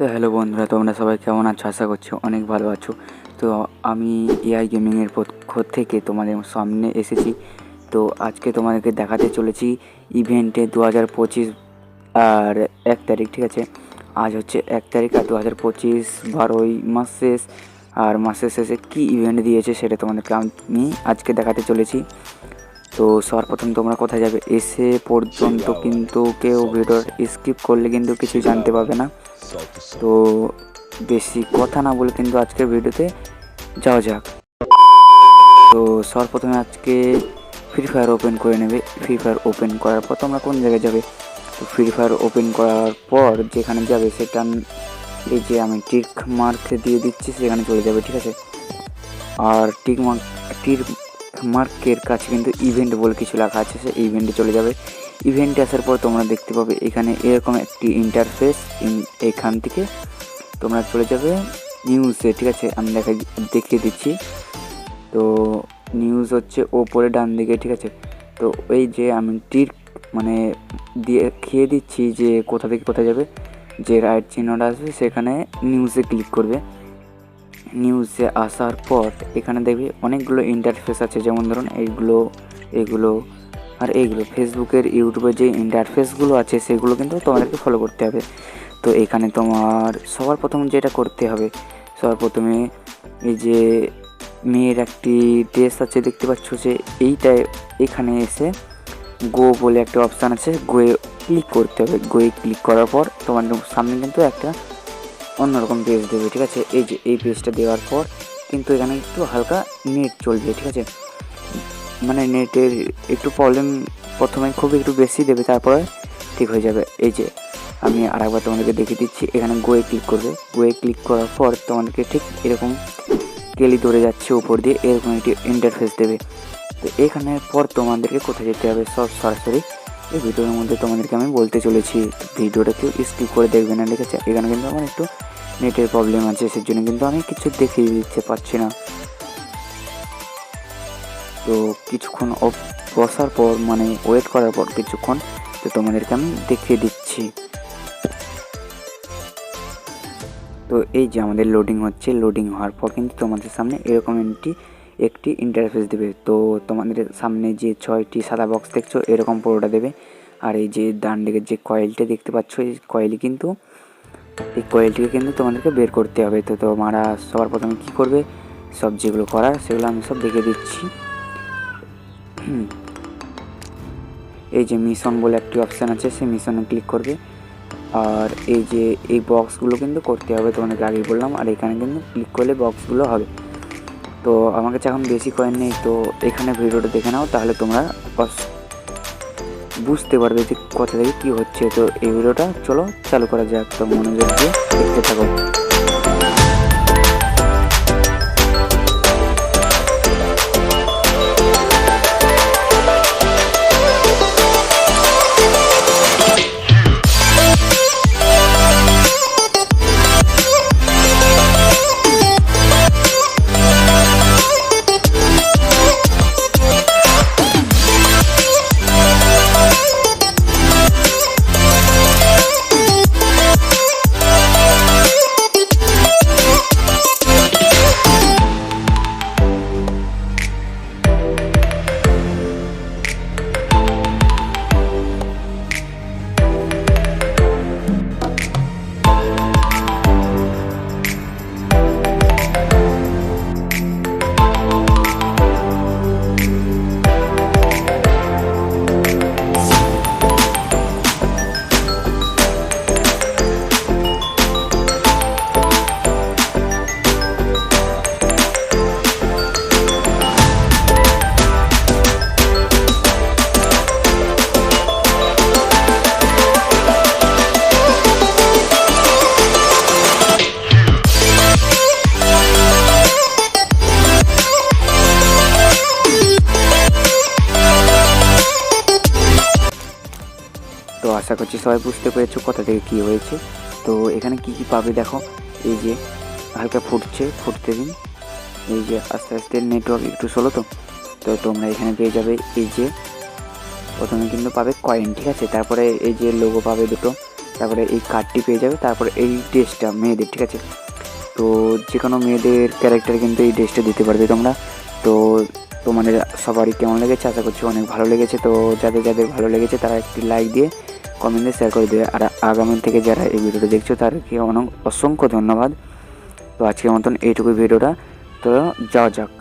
তো হ্যালো বন্ধুরা, তোমরা সবাই কেমন আছো? আশা করছি অনেক ভালো আছো। তো আমি এআই গেমিংয়ের পক্ষ থেকে তোমাদের সামনে এসেছি। তো আজকে তোমাদেরকে দেখাতে চলেছি ইভেন্টে দু হাজার পঁচিশ, আর এক তারিখ, ঠিক আছে? আজ হচ্ছে এক তারিখ, আর দু হাজার পঁচিশ বারোই মাস শেষ। আর মাসের শেষে কী ইভেন্ট দিয়েছে সেটা তোমাদেরকে আমি আজকে দেখাতে চলেছি। তো সর্বপ্রথম তোমরা কোথায় যাবে? এসে পর্যন্ত কিন্তু কেউ ভিডিওর স্কিপ করলে কিন্তু কিছু জানতে পারবে না। তো বেশি কথা না বলে কিন্তু আজকের ভিডিওতে যাওয়া যাক। তো সর্বপ্রথমে আজকে ফ্রি ফায়ার ওপেন করে নেবে। ফ্রি ফায়ার ওপেন করার পর তোমরা কোন জায়গায় যাবে? তো ফ্রি ফায়ার ওপেন করার পর যেখানে যাবে সেটা এই যে আমি টিক মার্ক দিয়ে দিচ্ছি, সেখানে চলে যাবে, ঠিক আছে? আর টিক মার্ক টিক মার্কের কাছে কিন্তু ইভেন্ট বলে কিছু লেখা আছে সে ইভেন্টে চলে যাবে। ইভেন্টে আসার পর তোমরা দেখতে পাবে এখানে এরকম একটি ইন্টারফেস এখান থেকে তোমরা চলে যাবে নিউজে ঠিক আছে? আমি দেখা দেখিয়ে দিচ্ছি। তো নিউজ হচ্ছে ওপরে ডান দিকে, ঠিক আছে? তো ওই যে আমি টির মানে দিয়ে খেয়ে দিচ্ছি যে কোথা থেকে কোথায় যাবে, যে রাইট চিহ্নটা আসবে, সেখানে নিউজে ক্লিক করবে। নিউজে আসার পর এখানে দেখবে অনেকগুলো ইন্টারফেস আছে, যেমন ধরুন এইগুলো, এগুলো আর এইগুলো ফেসবুকের ইউটিউবের যে ইন্টারফেসগুলো আছে, সেগুলো কিন্তু তোমাদেরকে ফলো করতে হবে। তো এখানে তোমার সবার প্রথম যেটা করতে হবে, সবার প্রথমে এই যে মেয়ের একটি ড্রেস আছে, দেখতে পাচ্ছ যে এইটায় এখানে এসে গো বলে একটা অপশান আছে গোয়ে ক্লিক করতে হবে। গোয়ে ক্লিক করার পর তোমার সামনে কিন্তু একটা অন্যরকম পেজ দেবে, ঠিক আছে? এই যে এই পেজটা দেওয়ার পর কিন্তু এখানে একটু হালকা নেট চলবে, ঠিক আছে? মানে নেটের একটু প্রবলেম প্রথমে খুব একটু বেশি দেবে, তারপরে ঠিক হয়ে যাবে। এই যে, আমি আর একবার তোমাদেরকে দেখিয়ে দিচ্ছি, এখানে গোয়ে ক্লিক করবে। গোয়ে ক্লিক করার পর তোমাদেরকে ঠিক এরকম কেলি ধরে যাচ্ছে উপর দিয়ে, এরকম একটি ইন্টারফেস দেবে। তো এখানে পর তোমাদেরকে কোথায় যেতে হবে, সব সরাসরি এই ভিডিওর মধ্যে তোমাদেরকে আমি বলতে চলেছি। ভিডিওটা কেউ স্কিপ করে দেখবে না, ঠিক আছে? এখানে কিন্তু আমার একটু নেটের প্রবলেম আছে, সেজন্য কিন্তু আমি কিছু দেখিয়ে দিতে পারছি না। তো কিছুক্ষণ বসার পর মানে ওয়েট করার পর কিছুক্ষণ, তো তোমাদেরকে আমি দেখিয়ে দিচ্ছি। তো এই যে আমাদের লোডিং হচ্ছে লোডিং হওয়ার পর কিন্তু তোমাদের সামনে এরকম একটি একটি ইন্টারফেস দেবে। তো তোমাদের সামনে যে ছয়টি সাদা বক্স দেখছ, এরকম পুরোটা দেবে। আর এই যে ডান দিকের যে কয়েলটা দেখতে পাচ্ছ, এই কয়েলই কিন্তু, এই কয়েলটিকে কিন্তু তোমাদেরকে বের করতে হবে। তো তোমরা সবার প্রথমে কী করবে, সব যেগুলো করার, সেগুলো আমি সব দেখে দিচ্ছি। এই যে মিশন বলে একটি অপশান আছে, সেই মিশনে ক্লিক করবে। আর এই যে এই বক্সগুলো কিন্তু করতে হবে, তোমাদেরকে আগেই বললাম। আর এখানে কিন্তু ক্লিক করলে বক্সগুলো হবে। তো আমার কাছে এখন বেশি কয়েন নেই, তো এখানে ভিডিওটা দেখে নাও, তাহলে তোমরা বুঝতে পারবে যে কোথা থেকে কী হচ্ছে। তো এই ভিডিওটা চলো চালু করা যাক। তো মনোযোগ দিয়ে দেখতে থাকো। তো আশা করছি সবাই বুঝতে পেরেছ কোথা থেকে কী হয়েছে। তো এখানে কি কি পাবে দেখো। এই যে হালকা ফুটছে, ফুটতে দিন। এই যে আস্তে আস্তে নেটওয়ার্ক একটু স্লো তো। তো তোমরা এখানে পেয়ে যাবে এই যে, প্রথমে কিন্তু পাবে কয়েন ঠিক আছে? তারপরে এই যে লোগো পাবে দুটো। তারপরে এই কার্ডটি পেয়ে যাবে। তারপরে এই ড্রেসটা মেয়েদের ঠিক আছে? তো যে কোনো মেয়েদের ক্যারেক্টার কিন্তু এই ড্রেসটা দিতে পারবে তোমরা। তো তোমাদের সবারই কেমন লেগেছে? আশা করছি অনেক ভালো লেগেছে। তো যাদের যাদের ভালো লেগেছে তারা একটি লাইক দিয়ে কমেন্টে শেয়ার করে দেবে আর আগামী থেকে যারা এই ভিডিওটা দেখছ, তাদেরকে অনেক অসংখ্য ধন্যবাদ। তো আজকের মতন এইটুকু ভিডিওটা। তো যাওয়া যাক।